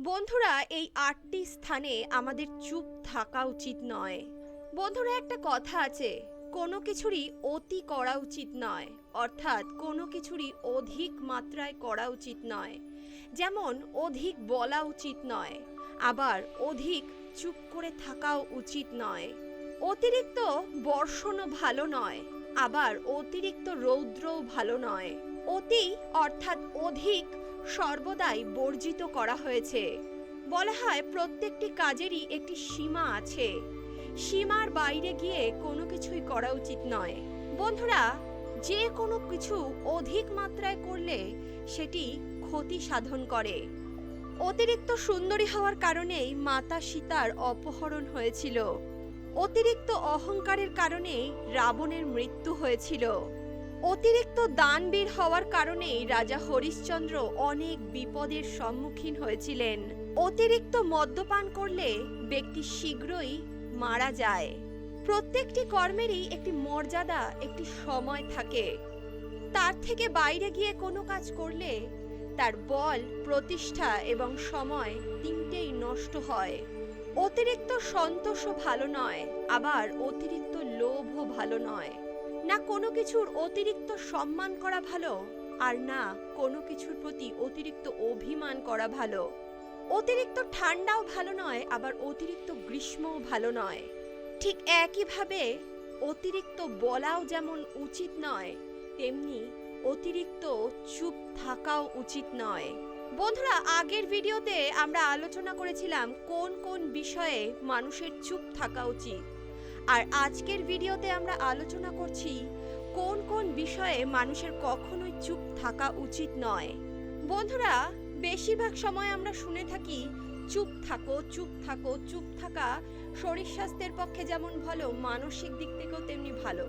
বন্ধুরা, এই আটটি স্থানে আমাদের চুপ থাকা উচিত নয়। বন্ধুরা, একটা কথা আছে, কোনো কিছুরই অতি করা উচিত নয়, অর্থাৎ কোনো কিছুরই অধিক মাত্রায় করা উচিত নয়। যেমন, অধিক বলা উচিত নয়, আবার অধিক চুপ করে থাকাও উচিত নয়। অতিরিক্ত বর্ষণও ভালো নয়, আবার অতিরিক্ত রৌদ্রও ভালো নয়। অতি, অর্থাৎ অধিক সর্বদাই বর্জিত করা হয়েছে। বলা হয় প্রত্যেকটি কাজেরই একটি সীমা আছে। সীমার বাইরে গিয়ে কোনো কিছুই করা উচিত নয়। বন্ধুরা, যে কোনো কিছু অধিক মাত্রায় করলে সেটি ক্ষতি সাধন করে। অতিরিক্ত সুন্দরী হওয়ার কারণেই মাতা সীতার অপহরণ হয়েছিল। অতিরিক্ত অহংকারের কারণে রাবণের মৃত্যু হয়েছিল। অতিরিক্ত দানবীর হওয়ার কারণেই রাজা হরিশ্চন্দ্র অনেক বিপদের সম্মুখীন হয়েছিলেন। অতিরিক্ত মদ্যপান করলে ব্যক্তি শীঘ্রই মারা যায়। প্রত্যেকটি কর্মেরই একটি মর্যাদা, একটি সময় থাকে। তার থেকে বাইরে গিয়ে কোনো কাজ করলে তার বল, প্রতিষ্ঠা এবং সময় তিনটেই নষ্ট হয়। অতিরিক্ত সন্তোষও ভালো নয়, আবার অতিরিক্ত লোভও ভালো নয়। না কোনো কিছুর অতিরিক্ত সম্মান করা ভালো, আর না কোনো কিছুর প্রতি অতিরিক্ত অভিমান করা ভালো। অতিরিক্ত ঠান্ডাও ভালো নয়, আবার অতিরিক্ত গ্রীষ্মও ভালো নয়। ঠিক একইভাবে অতিরিক্ত বলাও যেমন উচিত নয়, তেমনি অতিরিক্ত চুপ থাকাও উচিত নয়। বন্ধুরা, আগের ভিডিওতে আমরা আলোচনা করেছিলাম কোন কোন বিষয়ে মানুষের চুপ থাকা উচিত। আর আজকের ভিডিওতে আমরা আলোচনা করছি কোন কোন বিষয়ে মানুষের কখনোই চুপ থাকা উচিত নয়। বন্ধুরা, বেশিরভাগ সময় আমরা শুনে থাকি, চুপ থাকো চুপ থাকো, চুপ থাকা শরীর স্বাস্থ্যের পক্ষে যেমন ভালো, মানসিক দিক থেকেও তেমনি ভালো।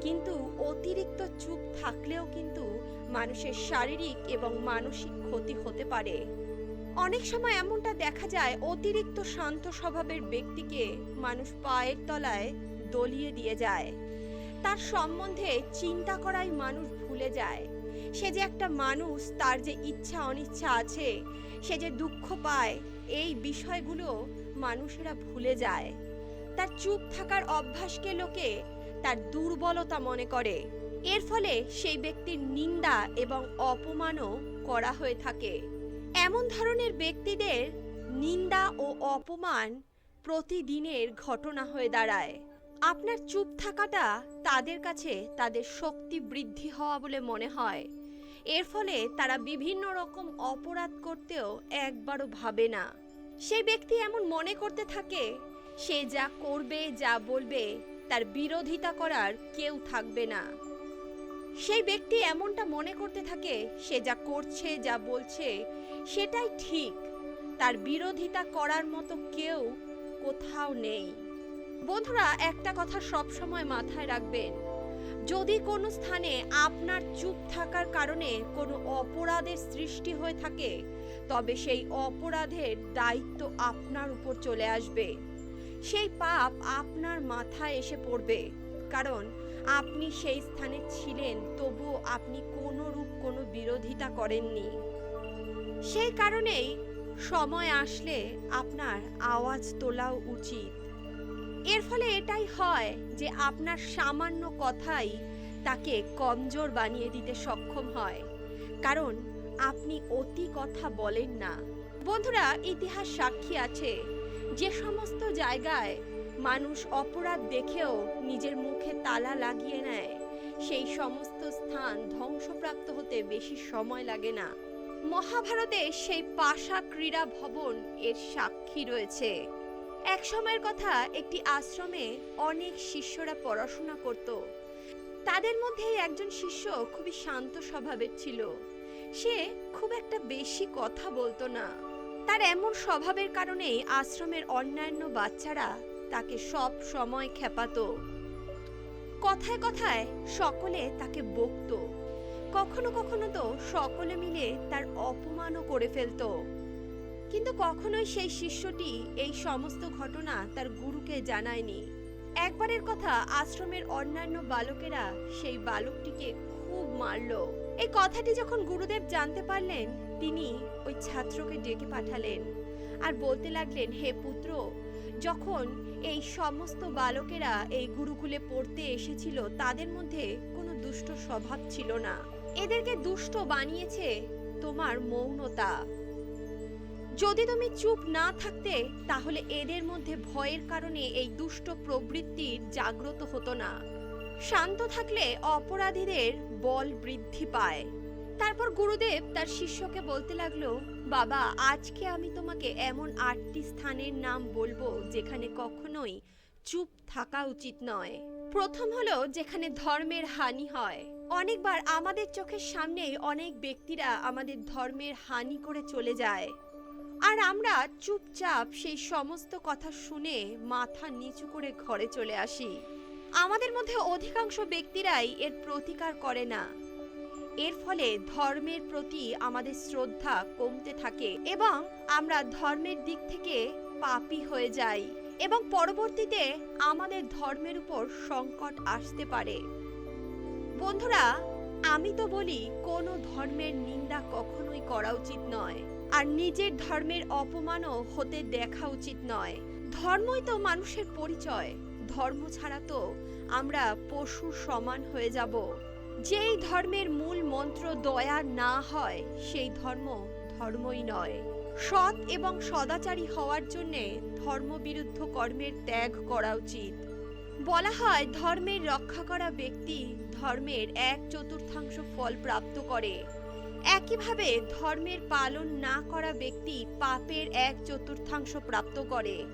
কিন্তু অতিরিক্ত চুপ থাকলেও কিন্তু মানুষের শারীরিক এবং মানসিক ক্ষতি হতে পারে। অনেক সময় এমনটা দেখা যায়, অতিরিক্ত শান্ত স্বভাবের ব্যক্তিকে মানুষ পায়ের তলায় দলিয়ে দিয়ে যায়। তার সম্বন্ধে চিন্তা করাই মানুষ ভুলে যায়। সে যে একটা মানুষ, তার যে ইচ্ছা অনিচ্ছা আছে, সে যে দুঃখ পায়, এই বিষয়গুলো মানুষেরা ভুলে যায়। তার চুপ থাকার অভ্যাসকে লোকে তার দুর্বলতা মনে করে। এর ফলে সেই ব্যক্তির নিন্দা এবং অপমানও করা হয়ে থাকে। এমন ধরনের ব্যক্তিদের নিন্দা ও অপমান প্রতিদিনের ঘটনা হয়ে দাঁড়ায়। আপনার চুপ থাকাটা তাদের কাছে তাদের শক্তি বৃদ্ধি হওয়া বলে মনে হয়। এর ফলে তারা বিভিন্ন রকম অপরাধ করতেও একবারও ভাবে না। সেই ব্যক্তি এমন মনে করতে থাকে, সে যা করবে, যা বলবে, তার বিরোধিতা করার কেউ থাকবে না। সেই ব্যক্তি এমনটা মনে করতে থাকে, সে যা করছে, যা বলছে সেটাই ঠিক। তার বিরোধিতা করার মতো কেউ কোথাও নেই। বন্ধুরা, একটা কথা সব সময় মাথায় রাখবেন। যদি কোনো স্থানে আপনার চুপ থাকার কারণে কোনো অপরাধের সৃষ্টি হয়ে থাকে, তবে সেই অপরাধের দায়িত্ব আপনার উপর চলে আসবে। সেই পাপ আপনার মাথায় এসে পড়বে। কারণ আপনি সেই স্থানে ছিলেন, তবুও আপনি কোনো রূপ কোনো বিরোধিতা করেননি। সেই কারণেই সময় আসলে আপনার আওয়াজ তোলাও উচিত। এর ফলে এটাই হয় যে আপনার সামান্য কথাই তাকে কমজোর বানিয়ে দিতে সক্ষম হয়। কারণ আপনি অতি কথা বলেন না। বন্ধুরা, ইতিহাস সাক্ষী আছে। যে সমস্ত জায়গায় মানুষ অপরাধ দেখেও নিজের মুখে তালা লাগিয়ে নেয়, সেই সমস্ত স্থান ধ্বংসপ্রাপ্ত হতে বেশি সময় লাগে না। মহাভারতে সেই পাশা ক্রীড়া ভবন এর সাক্ষী রয়েছে। এক সময়ের কথা একটি আশ্রমে অনেক শিষ্যরা পড়াশোনা করত। তাদের মধ্যে একজন শিষ্য খুবই শান্ত স্বভাবের ছিল। সে খুব একটা বেশি কথা বলতো না। তার এমন স্বভাবের কারণেই আশ্রমের অন্যান্য বাচ্চারা তাকে সব সময় খেপাতো। কথায় কথায় সকলে তাকে বকতো। কখনো কখনো তো সকলে মিলে তার অপমানও করে ফেলতো। কিন্তু কখনোই সেই শিষ্যটি এই সমস্ত ঘটনা তার গুরুকে জানায়নি। একবারের কথা আশ্রমের অন্যান্য বালকেরা সেই বালকটিকে খুব মারল। এই কথাটি যখন গুরুদেব জানতে পারলেন, তিনি ওই ছাত্রকে ডেকে পাঠালেন আর বলতে লাগলেন, হে পুত্র, যখন এই সমস্ত বালকেরা এই গুরুকুলে পড়তে এসেছিল, তাদের মধ্যে কোনো দুষ্ট স্বভাব ছিল না। এদেরকে দুষ্ট বানিয়েছে তোমার মৌনতা। যদি তুমি চুপ না থাকতে, তাহলে এদের মধ্যে ভয়ের কারণে এই দুষ্ট প্রবৃত্তির জাগ্রত হতো না। শান্ত থাকলে অপরাধীদের বল বৃদ্ধি পায়। তারপর গুরুদেব তার শিষ্যকে বলতে লাগল, বাবা, আজকে আমি তোমাকে এমন আটটি স্থানের নাম বলব যেখানে কখনোই চুপ থাকা উচিত নয়। প্রথম হলো যেখানে ধর্মের হানি হয়। অনেকবার আমাদের চোখের সামনেই অনেক ব্যক্তিরা আমাদের ধর্মের হানি করে চলে যায়। আর আমরা চুপচাপ সেই সমস্ত কথা শুনে মাথা নিচু করে ঘরে চলে আসি। আমাদের মধ্যে অধিকাংশ ব্যক্তিরাই এর প্রতিকার করে না। এর ফলে ধর্মের প্রতি আমাদের শ্রদ্ধা কমতে থাকে এবং আমরা ধর্মের দিক থেকে পাপী হয়ে যাই এবং পরবর্তীতে আমাদের ধর্মের উপর সংকট আসতে পারে। বন্ধুরা, আমি তো বলি, কোনো ধর্মের নিন্দা কখনোই করা উচিত নয়। আর নিজের ধর্মের অপমানও হতে দেখা উচিত নয়। ধর্মই তো মানুষের পরিচয়। ধর্ম ছাড়া তো আমরা পশু সমান হয়ে যাব। যেই ধর্মের মূল মন্ত্র দয়া না হয়, সেই ধর্ম ধর্মই নয়। সৎ এবং সদাচারী হওয়ার জন্যে ধর্মবিরুদ্ধ কর্মের ত্যাগ করা উচিত। বলা হয়, ধর্মের রক্ষা করা ব্যক্তি ধর্মের এক চতুর্থাংশ ফল প্রাপ্ত করে। একইভাবে ধর্মের পালন না করা ব্যক্তি পাপের এক চতুর্থাংশ প্রাপ্ত করে।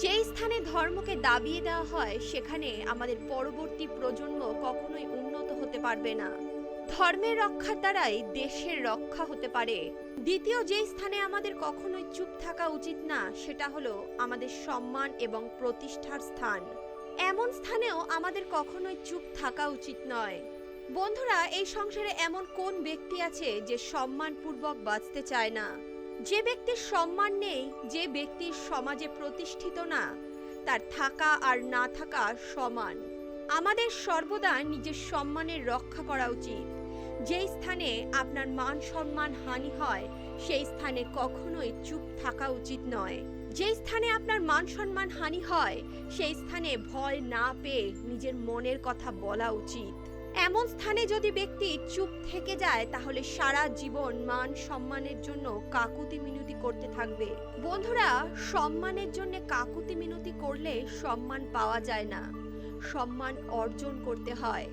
যেই স্থানে ধর্মকে দাবিয়ে দেওয়া হয়, সেখানে আমাদের পরবর্তী প্রজন্ম কখনোই উন্নত হতে পারবে না। ধর্মের রক্ষার দ্বারাই দেশের রক্ষা হতে পারে। দ্বিতীয় যেই স্থানে আমাদের কখনোই চুপ থাকা উচিত না, সেটা হলো আমাদের সম্মান এবং প্রতিষ্ঠার স্থান। এমন স্থানেও আমাদের কখনোই চুপ থাকা উচিত নয়। বন্ধুরা, এই সংসারে এমন কোন ব্যক্তি আছে যে সম্মানপূর্বক বাঁচতে চায় না? যে ব্যক্তির সম্মান নেই, যে ব্যক্তির সমাজে প্রতিষ্ঠিত না, তার থাকা আর না থাকা সমান। আমাদের সর্বদা নিজের সম্মানের রক্ষা করা উচিত। যেই স্থানে আপনার মান সম্মান হানি হয়, সেই স্থানে কখনোই চুপ থাকা উচিত নয়। যেই স্থানে আপনার মান সম্মান হানি হয়, সেই স্থানে ভয় না পেয়ে নিজের মনের কথা বলা উচিত। এমন স্থানে যদি ব্যক্তি চুপ থেকে যায়, তাহলে সারা জীবন মান সম্মানের জন্য কাকুতি মিনতি করতে থাকবে। বন্ধুরা, সম্মানের জন্য কাকুতি মিনতি করলে সম্মান পাওয়া যায় না। সম্মান অর্জন করতে হয়।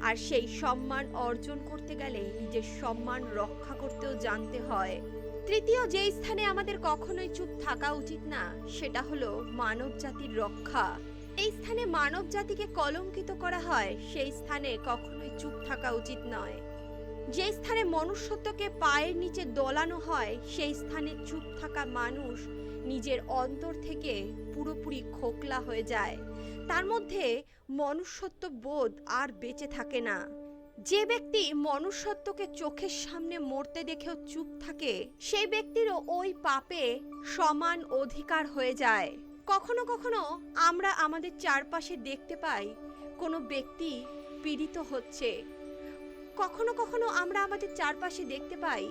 আর সেই সম্মান অর্জন করতে গেলে নিজের সম্মান রক্ষা করতেও জানতে হয়। তৃতীয় যেই স্থানে আমাদের কখনোই চুপ থাকা উচিত না, সেটা হলো মানব জাতির রক্ষা। এই স্থানে মানব জাতিকে কলঙ্কিত করা হয়, সেই স্থানে কখনোই চুপ থাকা উচিত নয়। যে স্থানে মনুষ্যত্বকে পায়ের নিচে দোলানো হয়, সেই স্থানে চুপ থাকা মানুষ নিজের অন্তর থেকে পুরোপুরি খোকলা হয়ে যায়। তার মধ্যে মনুষ্যত্ব বোধ আর বেঁচে থাকে না। যে ব্যক্তি মনুষ্যত্বকে চোখের সামনে মরতে দেখেও চুপ থাকে, সেই ব্যক্তিরও ওই পাপে সমান অধিকার হয়ে যায়। কখনো কখনো আমরা আমাদের চারপাশে দেখতে পাই, কোনো ব্যক্তি পীড়িত হচ্ছে। কখনো কখনো আমরা আমাদের চারপাশে দেখতে পাই,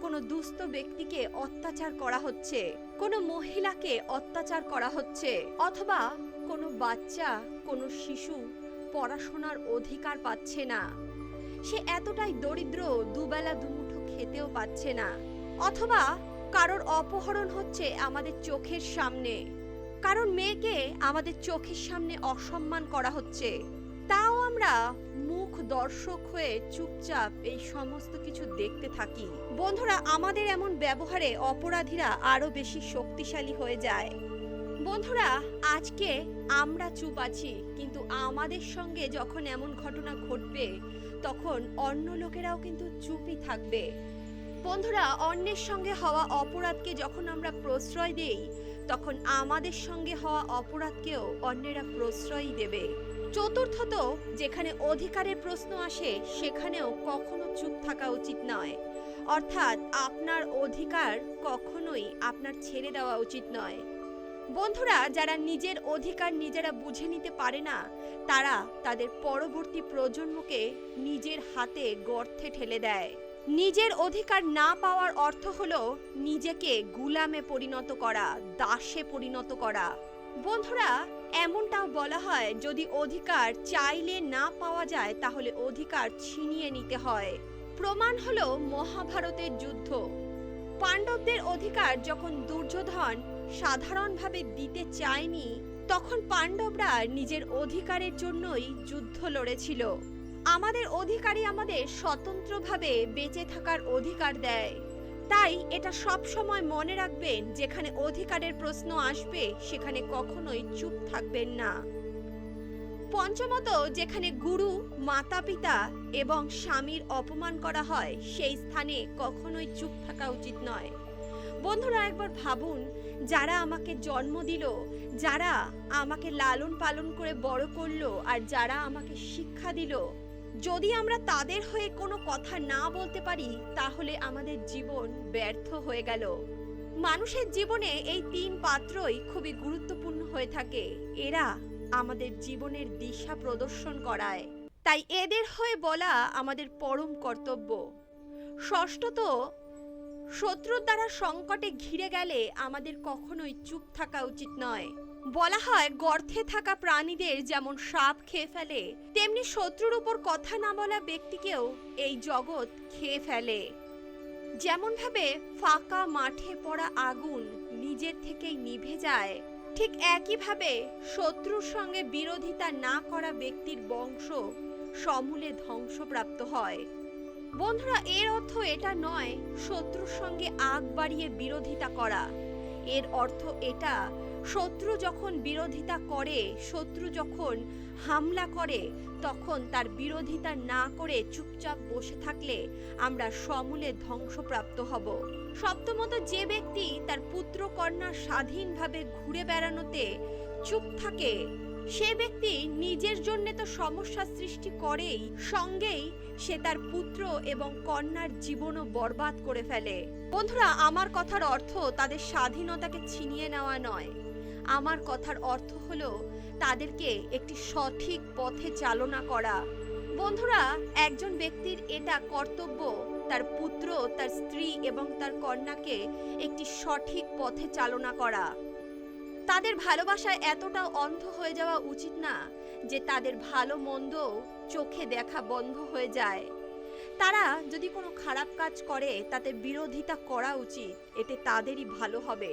কোনো দুস্থ ব্যক্তিকে অত্যাচার করা হচ্ছে, কোনো মহিলাকে অত্যাচার করা হচ্ছে, অথবা কোনো বাচ্চা, কোনো শিশু পড়াশোনার অধিকার পাচ্ছে না। সে এতটাই দরিদ্র, দুবেলা দুমুঠো খেতেও পাচ্ছে না। অথবা কারোর অপহরণ হচ্ছে আমাদের চোখের সামনে। কারণ মেয়েকে আমাদের চোখের সামনে অসম্মান করা হচ্ছে। তাও আমরা মুখ দর্শক হয়ে চুপচাপ এই সমস্ত কিছু দেখতে থাকি। বন্ধুরা, আমাদের এমন ব্যবহারে অপরাধীরা আরও বেশি শক্তিশালী হয়ে যায়। বন্ধুরা, আজকে আমরা চুপ আছি, কিন্তু আমাদের সঙ্গে যখন এমন ঘটনা ঘটবে তখন অন্য লোকেরাও কিন্তু চুপই থাকবে। বন্ধুরা, অন্যের সঙ্গে হওয়া অপরাধকে যখন আমরা প্রশ্রয় দেই, তখন আমাদের সঙ্গে হওয়া অপরাধকেও অন্যেরা প্রশ্রয় দেবে। চতুর্থত, যেখানে অধিকারের প্রশ্ন আসে, সেখানেও কখনো চুপ থাকা উচিত নয়। অর্থাৎ, আপনার অধিকার কখনোই আপনার ছেড়ে দেওয়া উচিত নয়। বন্ধুরা, যারা নিজের অধিকার নিজেরা বুঝে নিতে পারে না, তারা তাদের পরবর্তী প্রজন্মকে নিজের হাতে গর্তে ঠেলে দেয়। নিজের অধিকার না পাওয়ার অর্থ হলো নিজেকে গুলামে পরিণত করা, দাসে পরিণত করা। বন্ধুরা এমনটাও বলা হয়, যদি অধিকার চাইলে না পাওয়া যায়, তাহলে অধিকার ছিনিয়ে নিতে হয়। প্রমাণ হলো মহাভারতের যুদ্ধ। পাণ্ডবদের অধিকার যখন দুর্যোধন সাধারণভাবে দিতে চায়নি, তখন পাণ্ডবরা নিজের অধিকারের জন্যই যুদ্ধ লড়েছিল। আমাদের অধিকারই আমাদের স্বতন্ত্রভাবে বেঁচে থাকার অধিকার দেয়। তাই এটা সব সময় মনে রাখবেন, যেখানে অধিকারের প্রশ্ন আসবে, সেখানে কখনোই চুপ থাকবেন না। পঞ্চমত, যেখানে গুরু মাতা পিতা এবং স্বামীর অপমান করা হয়, সেই স্থানে কখনোই চুপ থাকা উচিত নয়। বন্ধুরা, একবার ভাবুন যারা আমাকে জন্ম দিল, যারা আমাকে লালন পালন করে বড় করল আর যারা আমাকে শিক্ষা দিল, যদি আমরা তাদের হয়ে কোনো কথা না বলতে পারি, তাহলে আমাদের জীবন ব্যর্থ হয়ে গেল। মানুষের জীবনে এই তিন পাত্রই খুবই গুরুত্বপূর্ণ হয়ে থাকে। এরা আমাদের জীবনের দিশা প্রদর্শন করায়। তাই এদের হয়ে বলা আমাদের পরম কর্তব্য। ষষ্ঠত শত্রুর দ্বারা সংকটে ঘিরে গেলে আমাদের কখনোই চুপ থাকা উচিত নয়। বলা হয়, গর্তে থাকা প্রাণীদের যেমন সাপ খেয়ে ফেলে, তেমনি শত্রুর উপর কথা না বলা ব্যক্তিকেও এই জগৎ খেয়ে ফেলে। যেমনভাবে ফাঁকা মাঠে পড়া আগুন নিজের থেকেই নিভে যায়, ঠিক একইভাবে শত্রুর সঙ্গে বিরোধিতা না করা ব্যক্তির বংশ সমূলে ধ্বংসপ্রাপ্ত হয়। বন্ধুরা, এর অর্থ এটা নয়, শত্রুর সঙ্গে আগ বাড়িয়ে বিরোধিতা করা। এর অর্থ এটা, শত্রু যখন বিরোধিতা করে, শত্রু যখন হামলা করে, তখন তার বিরোধিতা না করে চুপচাপ বসে থাকলে আমরা সমূলে ধ্বংসপ্রাপ্ত হব। সপ্তমত, যে ব্যক্তি তার পুত্র কন্যা স্বাধীনভাবে ঘুরে বেড়ানোতে চুপ থাকে সে ব্যক্তি নিজের জন্য তো সমস্যা সৃষ্টি করেই, সঙ্গেই সে তার পুত্র এবং কন্যার জীবনও বরবাদ করে ফেলে। বন্ধুরা, আমার কথার অর্থ তাদের স্বাধীনতাকে ছিনিয়ে নেওয়া নয়। আমার কথার অর্থ হলো তাদেরকে একটি সঠিক পথে চালনা করা। বন্ধুরা, একজন ব্যক্তির এটা কর্তব্য, তার পুত্র, তার স্ত্রী এবং তার কন্যাকে একটি সঠিক পথে চালনা করা। তাদের ভালোবাসায় এতটা অন্ধ হয়ে যাওয়া উচিত না যে তাদের ভালো মন্দ চোখে দেখা বন্ধ হয়ে যায়। তারা যদি কোনো খারাপ কাজ করে, তাতে বিরোধিতা করা উচিত, এতে তাদেরই ভালো হবে।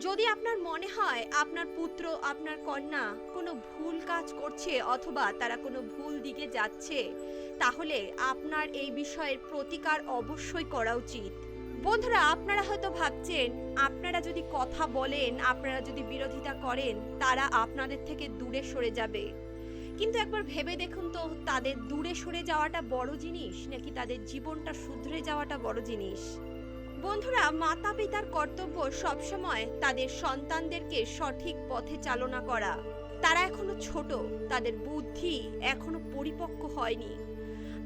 যদি আপনার মনে হয় আপনার পুত্র, আপনার কন্যা কোনো ভুল কাজ করছে অথবা তারা কোনো ভুল দিকে যাচ্ছে, তাহলে আপনার এই বিষয়ের প্রতিকার অবশ্যই করা উচিত। বন্ধুরা, আপনারা হয়তো ভাবছেন, আপনারা যদি কথা বলেন, আপনারা যদি বিরোধিতা করেন, তারা আপনাদের থেকে দূরে সরে যাবে। কিন্তু একবার ভেবে দেখুন তো, তাদের দূরে সরে যাওয়াটা বড় জিনিস, নাকি তাদের জীবনটা শুধরে যাওয়াটা বড় জিনিস? বন্ধুরা মাতা পিতার কর্তব্য সবসময় তাদের সন্তানদেরকে সঠিক পথে চালনা করা। তারা এখনও ছোট, তাদের বুদ্ধি এখনও পরিপক্ক হয়নি।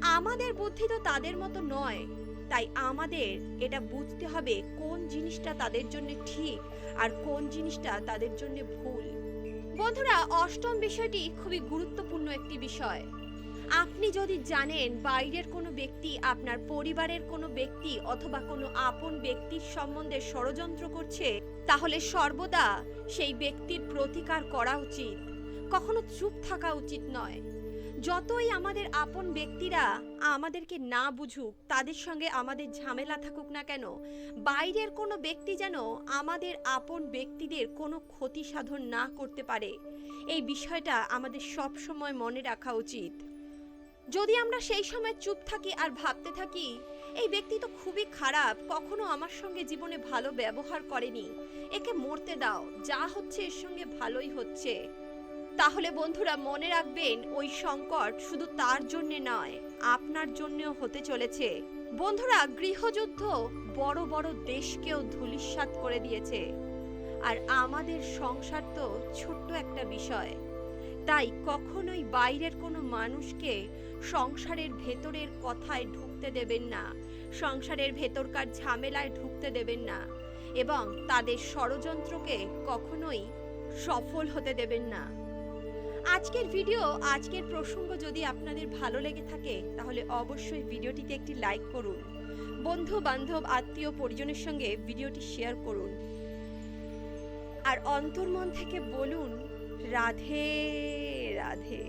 আমাদের বুদ্ধি তো তাদের মতো নয়। তাই আমাদের এটা বুঝতে হবে কোন জিনিসটা তাদের জন্য ঠিক আর কোন জিনিসটা তাদের জন্য ভুল। বন্ধুরা, অষ্টম বিষয়টি খুবই গুরুত্বপূর্ণ একটি বিষয়। আপনি যদি জানেন বাইরের কোনো ব্যক্তি, আপনার পরিবারের কোনো ব্যক্তি অথবা কোনো আপন ব্যক্তির সম্বন্ধে ষড়যন্ত্র করছে, তাহলে সর্বদা সেই ব্যক্তির প্রতিকার করা উচিত। কখনো চুপ থাকা উচিত নয়। যতই আমাদের আপন ব্যক্তিরা আমাদেরকে না বুঝুক, তাদের সঙ্গে আমাদের ঝামেলা থাকুক না কেন, বাইরের কোনো ব্যক্তি যেন আমাদের আপন ব্যক্তিদের কোনো ক্ষতি সাধন না করতে পারে। এই বিষয়টা আমাদের সব সময় মনে রাখা উচিত। যদি আমরা সেই সময় চুপ থাকি আর ভাবতে থাকি, এই ব্যক্তি তো খুবই খারাপ, কখনো আমার সঙ্গে জীবনে ভালো ব্যবহার করেনি, একে মরতে দাও, যা হচ্ছে এর সঙ্গে ভালোই হচ্ছে। তাহলে বন্ধুরা মনে রাখবেন, ওই সংকট শুধু তার জন্য নয়, আপনার জন্যও হতে চলেছে। বন্ধুরা, গৃহযুদ্ধ বড় বড় দেশকেও ধূলিসাৎ করে দিয়েছে। আর আমাদের সংসার তো ছোট্ট একটা বিষয়। তাই কখনোই বাইরের কোনো মানুষকে সংসারের ভেতরের কথায় ঢুকতে দেবেন না, সংসারের ভেতরকার ঝামেলায় ঢুকতে দেবেন না এবং তাদের ষড়যন্ত্রকে কখনোই সফল হতে দেবেন না। আজকের ভিডিও আজকের প্রসঙ্গ যদি আপনাদের ভালো লেগে থাকে, তাহলে অবশ্যই ভিডিওটিতে একটি লাইক করুন। বন্ধু, বান্ধব, আত্মীয়, পরিজনের সঙ্গে ভিডিওটি শেয়ার করুন। আর অন্তর্মন থেকে বলুন, রাধে রাধে।